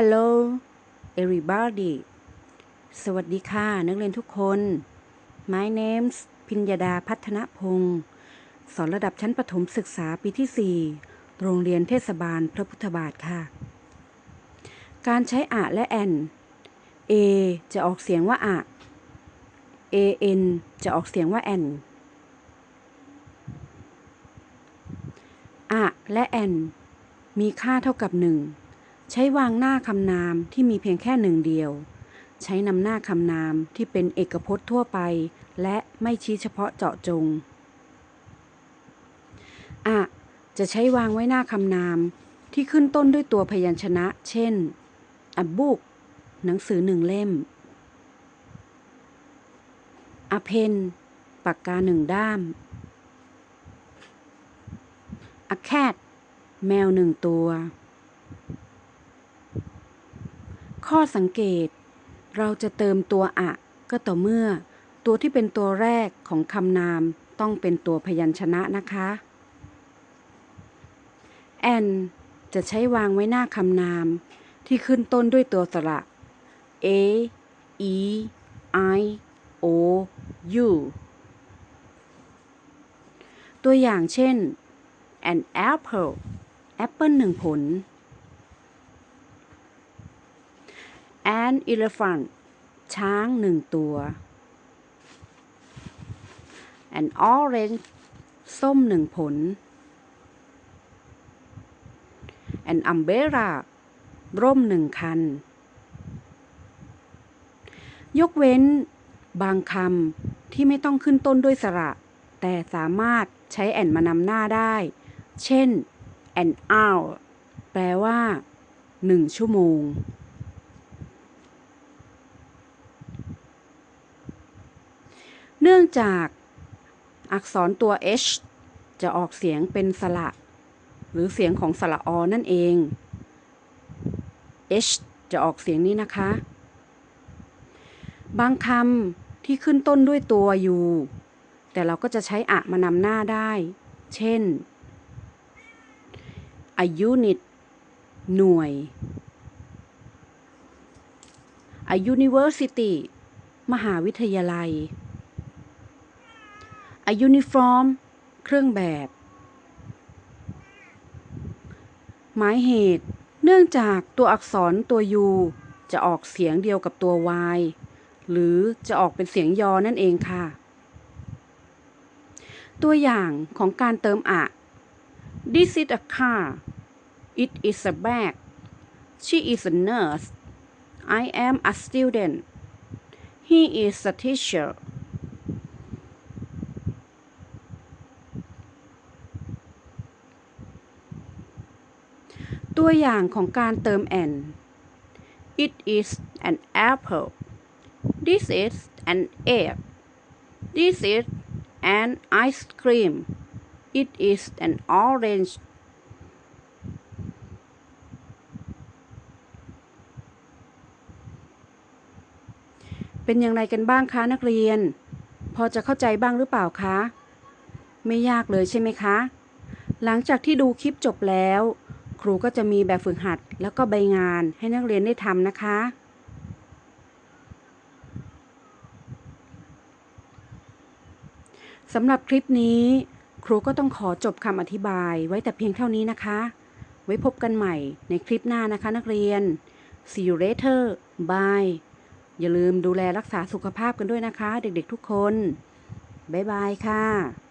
Hello everybody สวัสดีค่ะ นักเรียนทุกคน My name's พิญญาดาพัฒนพงศ์สอนระดับชั้นประถมศึกษาปีที่ 4 โรงเรียนเทศบาลพระพุทธบาทค่ะ การใช้อะและแอน A จะออกเสียงว่าอะ an จะออกเสียงว่าแอนอะและแอนมีค่าเท่ากับ 1 ใช้วางหน้าคำนามที่มีเพียงแค่หนึ่งเดียว ใช้นำหน้าคำนามที่เป็นเอกพจน์ทั่วไป และไม่ชี้เฉพาะเจาะจง อะ จะใช้วางไว้หน้าคำนามที่ขึ้นต้นด้วยตัวพยัญชนะ เช่น a book หนังสือหนึ่งเล่ม a pen ปากกาหนึ่งด้าม a cat แมวหนึ่งตัว ข้อสังเกต เราจะเติมตัวอะ ก็ต่อเมื่อ ตัวที่เป็นตัวแรกของคำนามต้องเป็นตัวพยัญชนะนะคะ and จะใช้วางไว้หน้าคำนามที่ขึ้นต้นด้วยตัวสระ a e i o u ตัวอย่างเช่น an apple แอปเปิลหนึ่งผล an elephant ช้างหนึ่งตัว an orange ส้มหนึ่งผล an umbrella ร่มหนึ่งคัน ยกเว้น บางคำที่ไม่ต้องขึ้นต้นด้วยสระ แต่สามารถใช้แอนมานำหน้าได้ เช่น an hour แปลว่าหนึ่งชั่วโมง เนื่องจากอักษรตัว h จะออกเสียงเป็นสระ หรือเสียงของสระอนั่นเอง h จะออกเสียงนี้นะคะ บางคำที่ขึ้นต้นด้วยตัว u แต่เราก็จะใช้อะมานำหน้าได้ เช่น a unit หน่วย a university มหาวิทยาลัย a uniform เครื่องแบบ หมายเหตุ เนื่องจากตัวอักษรตัว u จะออกเสียงเดียวกับตัว y หรือจะออกเป็นเสียงยอนั่นเองค่ะ ตัวอย่างของการเติมอะ This is a car It is a bag She is a nurse I am a student He is a teacher ตัวอย่างของการเติม an It is an apple This is an egg This is an ice cream It is an orange เป็นอย่างไรกันบ้างคะนักเรียน พอจะเข้าใจบ้างหรือเปล่าคะ ไม่ยากเลยใช่ไหมคะ หลังจากที่ดูคลิปจบแล้ว ครูก็จะมีแบบฝึกหัด แล้วก็ใบงานให้นักเรียนได้ทำนะคะ สำหรับคลิปนี้ ครูก็ต้องขอจบคำอธิบายไว้แต่เพียงเท่านี้นะคะ ไว้พบกันใหม่ในคลิปหน้านะคะนักเรียน see you later bye อย่าลืมดูแลรักษาสุขภาพกันด้วยนะคะ เด็กๆทุกคน บ๊ายบายค่ะ